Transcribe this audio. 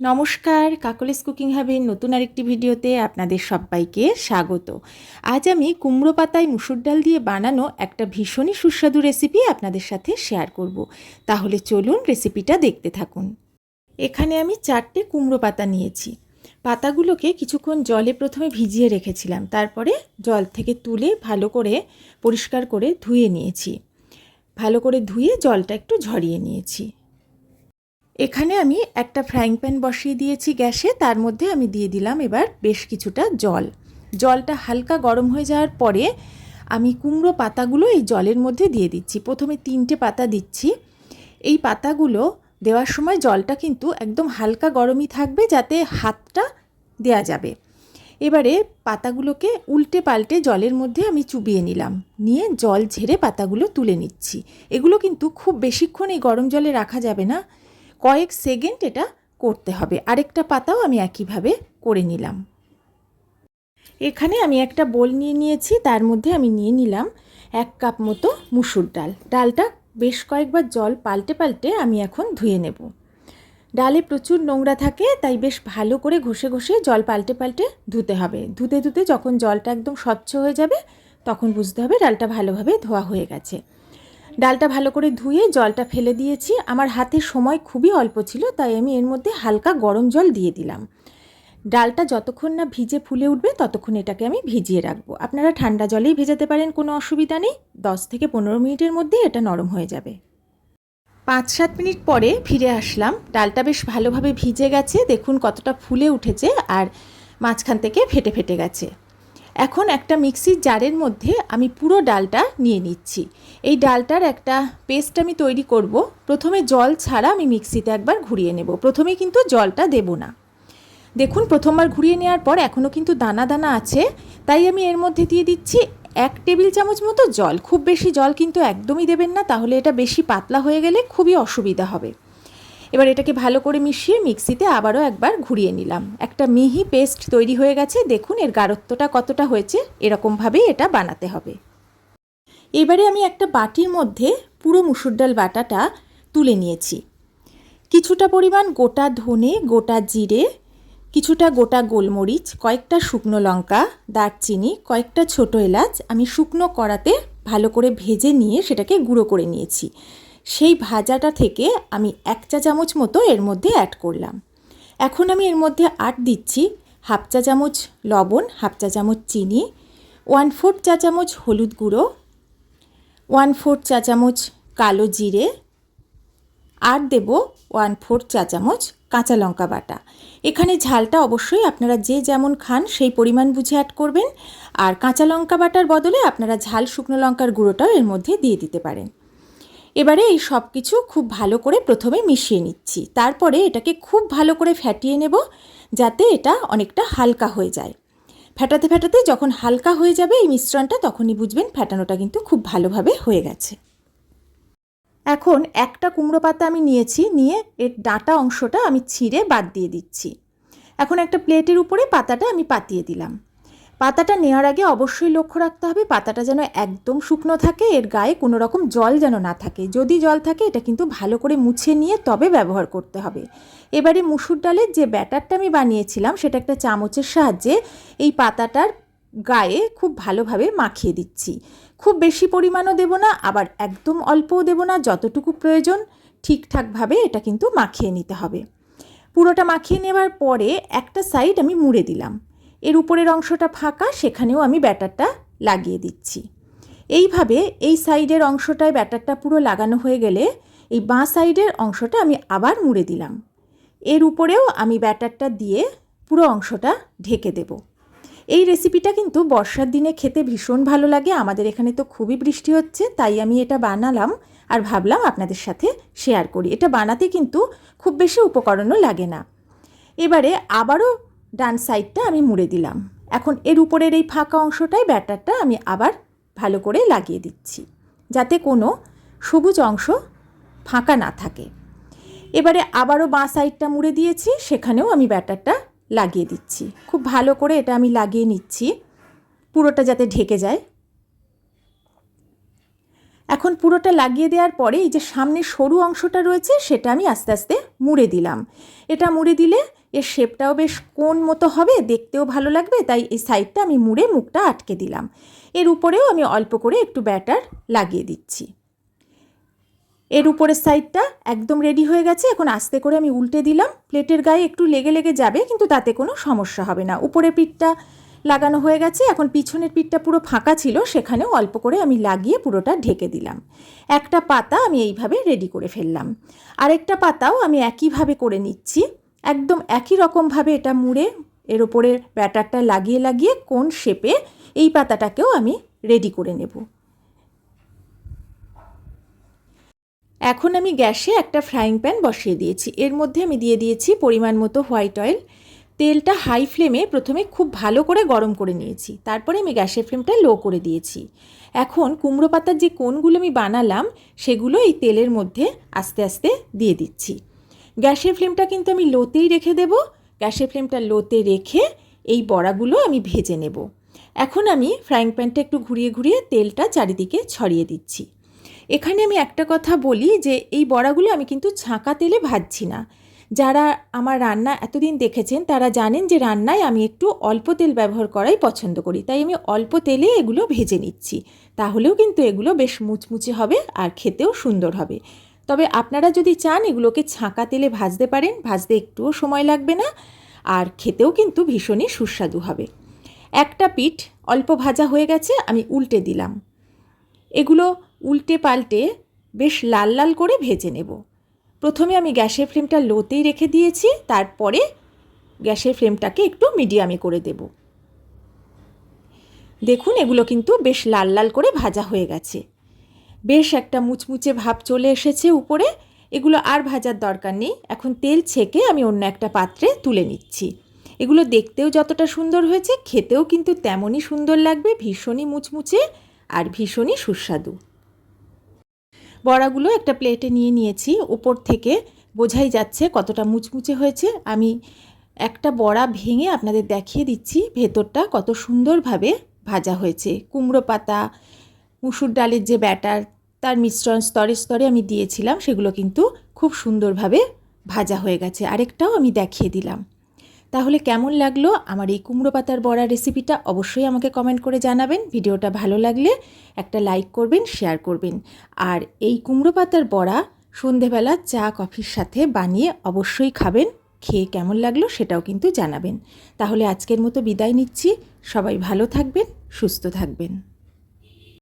নমস্কার, কাকলিস কুকিং হাবের নতুন আরেকটি ভিডিওতে আপনাদের সবাইকে স্বাগত। আজ আমি কুমড়ো পাতায় মুসুর ডাল দিয়ে বানানো একটা ভীষণই সুস্বাদু রেসিপি আপনাদের সাথে শেয়ার করব। তাহলে চলুন রেসিপিটা দেখতে থাকুন। এখানে আমি চারটে কুমড়ো পাতা নিয়েছি। পাতাগুলোকে কিছুক্ষণ জলে প্রথমে ভিজিয়ে রেখেছিলাম, তারপরে জল থেকে তুলে ভালো করে পরিষ্কার করে ধুয়ে নিয়েছি। ভালো করে ধুয়ে জলটা একটু ঝরিয়ে নিয়েছি। এখানে আমি একটা ফ্রাইং প্যান বসিয়ে দিয়েছি গ্যাসে, তার মধ্যে আমি দিয়ে দিলাম এবার বেশ কিছুটা জল। জলটা হালকা গরম হয়ে যাওয়ার পরে আমি কুমড়ো পাতাগুলো এই জলের মধ্যে দিয়ে দিচ্ছি। প্রথমে তিনটে পাতা দিচ্ছি। এই পাতাগুলো দেওয়ার সময় জলটা কিন্তু একদম হালকা গরমই থাকবে, যাতে হাতটা দেয়া যাবে। এবারে পাতাগুলোকে উল্টে পাল্টে জলের মধ্যে আমি চুবিয়ে নিলাম। নিয়ে জল ঝেড়ে পাতাগুলো তুলে নিচ্ছি। এগুলো কিন্তু খুব বেশিক্ষণ এই গরম জলে রাখা যাবে না। কয়েক সেকেন্ড এটা করতে হবে। আরেকটা পাতাও আমি একইভাবে করে নিলাম। এখানে আমি একটা বোল নিয়ে নিয়েছি, তার মধ্যে আমি নিয়ে নিলাম এক কাপ মতো মুসুর ডাল। ডালটা বেশ কয়েকবার জল পাল্টে পাল্টে আমি এখন ধুয়ে নেব। ডালে প্রচুর নোংরা থাকে, তাই বেশ ভালো করে ঘষে ঘষে জল পাল্টে পাল্টে ধুতে হবে। ধুতে ধুতে যখন জলটা একদম স্বচ্ছ হয়ে যাবে, তখন বুঝতে হবে ডালটা ভালোভাবে ধোয়া হয়ে গেছে। ডালটা ভালো করে ধুয়ে জলটা ফেলে দিয়েছি। আমার হাতে সময় খুবই অল্প ছিল, তাই আমি এর মধ্যে হালকা গরম জল দিয়ে দিলাম। ডালটা যতক্ষণ না ভিজে ফুলে উঠবে, ততক্ষণ এটাকে আমি ভিজিয়ে রাখব। আপনারা ঠান্ডা জলেই ভেজাতে পারেন, কোনো অসুবিধা নেই। দশ থেকে পনেরো মিনিটের মধ্যে এটা নরম হয়ে যাবে। পাঁচ সাত মিনিট পরে ফিরে আসলাম। ডালটা বেশ ভালোভাবে ভিজে গেছে। দেখুন কতটা ফুলে উঠেছে আর মাঝখান থেকে ফেটে ফেটে গেছে। এখন একটা মিক্সির জারের মধ্যে আমি পুরো ডালটা নিয়ে নিচ্ছি। এই ডালটার একটা পেস্ট আমি তৈরি করব। প্রথমে জল ছাড়া আমি মিক্সিতে একবার ঘুরিয়ে নেব। প্রথমে কিন্তু জলটা দেব না। দেখুন, প্রথমবার ঘুরিয়ে নেওয়ার পর এখনও কিন্তু দানা দানা আছে। তাই আমি এর মধ্যে দিয়ে দিচ্ছি এক টেবিল চামচ মতো জল। খুব বেশি জল কিন্তু একদমই দেবেন না, তাহলে এটা বেশি পাতলা হয়ে গেলে খুবই অসুবিধা হবে। এবার এটাকে ভালো করে মিশিয়ে মিক্সিতে আবারও একবার ঘুরিয়ে নিলাম। একটা মিহি পেস্ট তৈরি হয়ে গেছে, দেখুন এর গাঢ়ত্বটা কতটা হয়েছে, এরকমভাবেই এটা বানাতে হবে। এবারে আমি একটা বাটির মধ্যে পুরো মুসুর ডাল বাটাটা তুলে নিয়েছি। কিছুটা পরিমাণ গোটা ধনে, গোটা জিরে, কিছুটা গোটা গোলমরিচ, কয়েকটা শুকনো লঙ্কা, দারচিনি, কয়েকটা ছোটো এলাচ আমি শুকনো কড়াতে ভালো করে ভেজে নিয়ে সেটাকে গুঁড়ো করে নিয়েছি। সেই ভাজাটা থেকে আমি এক চা চামচ মতো এর মধ্যে অ্যাড করলাম। এখন আমি এর মধ্যে আট দিচ্ছি হাফ চা চামচ লবণ, হাফ চা চামচ চিনি ওয়ান ফোর্থ চা চামচ হলুদ গুঁড়ো ওয়ান ফোর্থ চা চামচ কালো জিরে, আর দেব ওয়ান ফোর্থ চা চামচ কাঁচা লঙ্কা বাটা। এখানে ঝালটা অবশ্যই আপনারা যে যেমন খান সেই পরিমাণ বুঝে অ্যাড করবেন। আর কাঁচা লঙ্কা বাটার বদলে আপনারা ঝাল শুকনো লঙ্কার গুঁড়োটাও এর মধ্যে দিয়ে দিতে পারেন। এবারে এই সব কিছু খুব ভালো করে প্রথমে মিশিয়ে নিচ্ছি। তারপরে এটাকে খুব ভালো করে ফ্যাটিয়ে নেব যাতে এটা অনেকটা হালকা হয়ে যায়। ফ্যাটাতে ফ্যাটাতে যখন হালকা হয়ে যাবে এই মিশ্রণটা, তখনই বুঝবেন ফ্যাটানোটা কিন্তু খুব ভালোভাবে হয়ে গেছে। এখন একটা কুমড়ো পাতা আমি নিয়েছি, নিয়ে এর ডাঁটা অংশটা আমি ছিঁড়ে বাদ দিয়ে দিচ্ছি। এখন একটা প্লেটের উপরে পাতাটা আমি পাতিয়ে দিলাম। পাতাটা নেওয়ার আগে অবশ্যই লক্ষ্য রাখতে হবে, পাতাটা যেন একদম শুকনো থাকে, এর গায়ে কোনো রকম জল যেন না থাকে। যদি জল থাকে, এটা কিন্তু ভালো করে মুছে নিয়ে তবে ব্যবহার করতে হবে। এবারে মুসুর ডালের যে ব্যাটারটা আমি বানিয়েছিলাম, সেটা একটা চামচের সাহায্যে এই পাতাটার গায়ে খুব ভালোভাবে মাখিয়ে দিচ্ছি। খুব বেশি পরিমাণও দেব না, আবার একদম অল্পও দেব না, যতটুকু প্রয়োজন ঠিকঠাকভাবে এটা কিন্তু মাখিয়ে নিতে হবে। পুরোটা মাখিয়ে নেওয়ার পরে একটা সাইড আমি মুড়ে দিলাম। এর উপরের অংশটা ফাঁকা, সেখানেও আমি ব্যাটারটা লাগিয়ে দিচ্ছি। এইভাবে এই সাইডের অংশটায় ব্যাটারটা পুরো লাগানো হয়ে গেলে এই বাঁ সাইডের অংশটা আমি আবার মুড়ে দিলাম। এর উপরেও আমি ব্যাটারটা দিয়ে পুরো অংশটা ঢেকে দেব। এই রেসিপিটা কিন্তু বর্ষার দিনে খেতে ভীষণ ভালো লাগে, আমাদের এখানে তো খুবই বৃষ্টি হচ্ছে, তাই আমি এটা বানালাম আর ভাবলাম আপনাদের সাথে শেয়ার করি। এটা বানাতে কিন্তু খুব বেশি উপকরণও লাগে না। এবারে আবারও ডান সাইডটা আমি মুড়ে দিলাম। এখন এর উপরের এই ফাঁকা অংশটায় ব্যাটারটা আমি আবার ভালো করে লাগিয়ে দিচ্ছি, যাতে কোনো সবুজ অংশ ফাঁকা না থাকে। এবারে আবারও বাঁ সাইডটা মুড়ে দিয়েছি, সেখানেও আমি ব্যাটারটা লাগিয়ে দিচ্ছি। খুব ভালো করে এটা আমি লাগিয়ে নিচ্ছি, পুরোটা যাতে ঢেকে যায়। এখন পুরোটা লাগিয়ে দেওয়ার পরে এই যে সামনে সরু অংশটা রয়েছে, সেটা আমি আস্তে আস্তে মুড়ে দিলাম। এটা মুড়ে দিলে এর শেপটাও বেশ কোন মতো হবে দেখতেও ভালো লাগবে, তাই এই সাইডটা আমি মুড়ে মুখটা আটকে দিলাম। এর উপরেও আমি অল্প করে একটু ব্যাটার লাগিয়ে দিচ্ছি। এর উপরের সাইডটা একদম রেডি হয়ে গেছে, এখন আস্তে করে আমি উল্টে দিলাম। প্লেটের গায়ে একটু লেগে লেগে যাবে, কিন্তু তাতে কোনো সমস্যা হবে না। উপরের পিঠটা লাগানো হয়ে গেছে, এখন পিছনের পিঠটা পুরো ফাঁকা ছিল, সেখানেও অল্প করে আমি লাগিয়ে পুরোটা ঢেকে দিলাম। একটা পাতা আমি এইভাবে রেডি করে ফেললাম। আরেকটা পাতাও আমি একইভাবে করে নিচ্ছি। একদম একই রকমভাবে এটা মুড়ে এর ওপরে ব্যাটারটা লাগিয়ে লাগিয়ে কোন শেপে এই পাতাটাকেও আমি রেডি করে নেব। এখন আমি গ্যাসে একটা ফ্রাইং প্যান বসিয়ে দিয়েছি। এর মধ্যে আমি দিয়ে দিয়েছি পরিমাণ মতো হোয়াইট অয়েল তেলটা হাই ফ্লেমে প্রথমে খুব ভালো করে গরম করে নিয়েছি। তারপরে আমি গ্যাসের ফ্লেমটা লো করে দিয়েছি। এখন কুমড়ো পাতার যে কোনগুলো আমি বানালাম, সেগুলো এই তেলের মধ্যে আস্তে আস্তে দিয়ে দিচ্ছি। গ্যাসের ফ্লেমটা কিন্তু আমি লোতেই রেখে দেব। গ্যাসের ফ্লেমটা লোতে রেখে এই বড়াগুলো আমি ভেজে নেব। এখন আমি ফ্রাইং প্যানটা একটু ঘুরিয়ে ঘুরিয়ে তেলটা চারিদিকে ছড়িয়ে দিচ্ছি। এখানে আমি একটা কথা বলি যে এই বড়াগুলো আমি কিন্তু ছাঁকা তেলে ভাজছি না। যারা আমার রান্না এতদিন দেখেছেন তারা জানেন যে রান্নায় আমি একটু অল্প তেল ব্যবহার করাই পছন্দ করি। তাই আমি অল্প তেলে এগুলো ভেজে নিচ্ছি। তাহলেও কিন্তু এগুলো বেশ মুচমুচে হবে আর খেতেও সুন্দর হবে। তবে আপনারা যদি চান এগুলোকে ছাঁকা তেলে ভাজতে পারেন, ভাজতে একটুও সময় লাগবে না, আর খেতেও কিন্তু ভীষণই সুস্বাদু হবে। একটা পিঠ অল্প ভাজা হয়ে গেছে, আমি উল্টে দিলাম। এগুলো উল্টে পাল্টে বেশ লাল লাল করে ভেজে নেব। প্রথমে আমি গ্যাসের ফ্লেমটা লোতেই রেখে দিয়েছি, তারপরে গ্যাসের ফ্লেমটাকে একটু মিডিয়ামে করে দেব। দেখুন, এগুলো কিন্তু বেশ লাল লাল করে ভাজা হয়ে গেছে। বেশ একটা মুচমুচে ভাব চলে এসেছে উপরে। এগুলো আর ভাজার দরকার নেই। এখন তেল ছেঁকে আমি অন্য একটা পাত্রে তুলে নিচ্ছি। এগুলো দেখতেও যতটা সুন্দর হয়েছে, খেতেও কিন্তু তেমনই সুন্দর লাগবে, ভীষণই মুচমুচে আর ভীষণই সুস্বাদু। বড়াগুলো একটা প্লেটে নিয়ে নিয়েছি। উপর থেকে বোঝাই যাচ্ছে কতটা মুচমুচে হয়েছে। আমি একটা বড়া ভেঙে আপনাদের দেখিয়ে দিচ্ছি। ভেতরটা কত সুন্দরভাবে ভাজা হয়েছে। কুমড়ো পাতা মুসুর ডালের যে ব্যাটার, তার মিশ্রণ স্তরে স্তরে আমি দিয়েছিলাম, সেগুলো কিন্তু খুব সুন্দরভাবে ভাজা হয়ে গেছে। আরেকটাও আমি দেখিয়ে দিলাম। তাহলে কেমন লাগল আমার এই কুমড়ো পাতার বড়া রেসিপিটা অবশ্যই আমাকে কমেন্ট করে জানাবেন। ভিডিওটা ভালো লাগলে একটা লাইক করবেন, শেয়ার করবেন। আর এই কুমড়ো পাতার বড়া সন্ধেবেলা চা, কফির সাথে বানিয়ে অবশ্যই খাবেন। খেয়ে কেমন লাগল সেটাও কিন্তু জানাবেন। তাহলে আজকের মতো বিদায় নিচ্ছি। সবাই ভালো থাকবেন, সুস্থ থাকবেন।